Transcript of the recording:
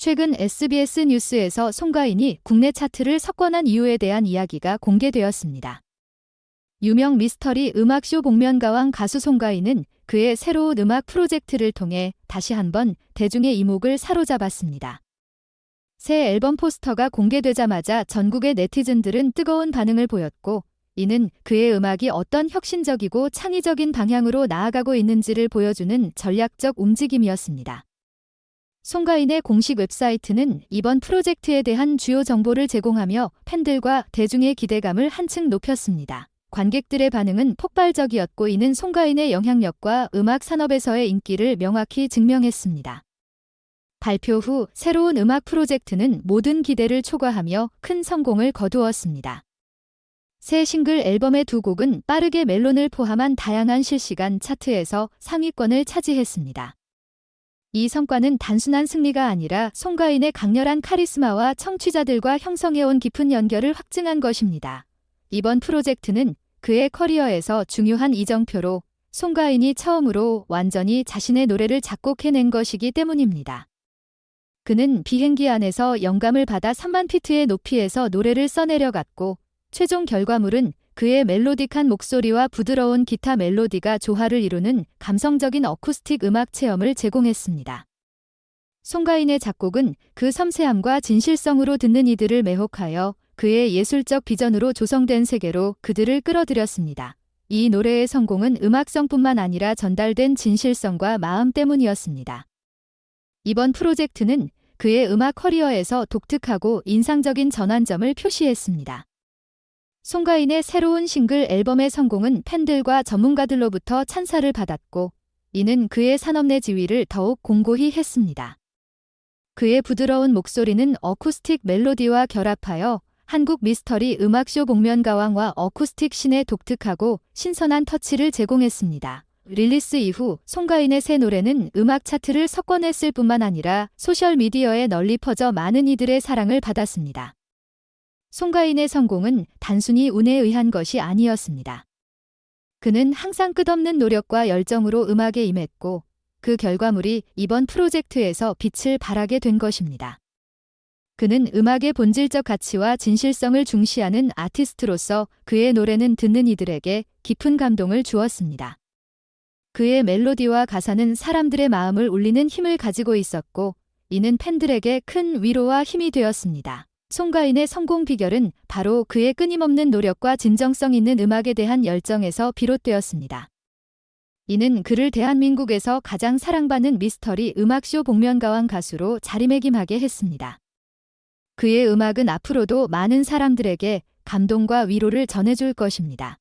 최근 SBS 뉴스에서 송가인이 국내 차트를 석권한 이유에 대한 이야기가 공개되었습니다. 유명 미스터리 음악쇼 복면가왕 가수 송가인은 그의 새로운 음악 프로젝트를 통해 다시 한번 대중의 이목을 사로잡았습니다. 새 앨범 포스터가 공개되자마자 전국의 네티즌들은 뜨거운 반응을 보였고, 이는 그의 음악이 어떤 혁신적이고 창의적인 방향으로 나아가고 있는지를 보여주는 전략적 움직임이었습니다. 송가인의 공식 웹사이트는 이번 프로젝트에 대한 주요 정보를 제공하며 팬들과 대중의 기대감을 한층 높였습니다. 관객들의 반응은 폭발적이었고 이는 송가인의 영향력과 음악 산업에서의 인기를 명확히 증명했습니다. 발표 후 새로운 음악 프로젝트는 모든 기대를 초과하며 큰 성공을 거두었습니다. 새 싱글 앨범의 두 곡은 빠르게 멜론을 포함한 다양한 실시간 차트에서 상위권을 차지했습니다. 이 성과는 단순한 승리가 아니라 송가인의 강렬한 카리스마와 청취자들과 형성해온 깊은 연결을 확증한 것입니다. 이번 프로젝트는 그의 커리어에서 중요한 이정표로 송가인이 처음으로 완전히 자신의 노래를 작곡해낸 것이기 때문입니다. 그는 비행기 안에서 영감을 받아 3만 피트의 높이에서 노래를 써내려갔고 최종 결과물은 그의 멜로딕한 목소리와 부드러운 기타 멜로디가 조화를 이루는 감성적인 어쿠스틱 음악 체험을 제공했습니다. 송가인의 작곡은 그 섬세함과 진실성으로 듣는 이들을 매혹하여 그의 예술적 비전으로 조성된 세계로 그들을 끌어들였습니다. 이 노래의 성공은 음악성뿐만 아니라 전달된 진실성과 마음 때문이었습니다. 이번 프로젝트는 그의 음악 커리어에서 독특하고 인상적인 전환점을 표시했습니다. 송가인의 새로운 싱글 앨범의 성공은 팬들과 전문가들로부터 찬사를 받았고, 이는 그의 산업 내 지위를 더욱 공고히 했습니다. 그의 부드러운 목소리는 어쿠스틱 멜로디와 결합하여 한국 미스터리 음악쇼 복면가왕과 어쿠스틱 신의 독특하고 신선한 터치를 제공했습니다. 릴리스 이후 송가인의 새 노래는 음악 차트를 석권했을 뿐만 아니라 소셜미디어에 널리 퍼져 많은 이들의 사랑을 받았습니다. 송가인의 성공은 단순히 운에 의한 것이 아니었습니다. 그는 항상 끝없는 노력과 열정으로 음악에 임했고 그 결과물이 이번 프로젝트에서 빛을 발하게 된 것입니다. 그는 음악의 본질적 가치와 진실성을 중시하는 아티스트로서 그의 노래는 듣는 이들에게 깊은 감동을 주었습니다. 그의 멜로디와 가사는 사람들의 마음을 울리는 힘을 가지고 있었고, 이는 팬들에게 큰 위로와 힘이 되었습니다. 송가인의 성공 비결은 바로 그의 끊임없는 노력과 진정성 있는 음악에 대한 열정에서 비롯되었습니다. 이는 그를 대한민국에서 가장 사랑받는 미스터리 음악쇼 복면가왕 가수로 자리매김하게 했습니다. 그의 음악은 앞으로도 많은 사람들에게 감동과 위로를 전해줄 것입니다.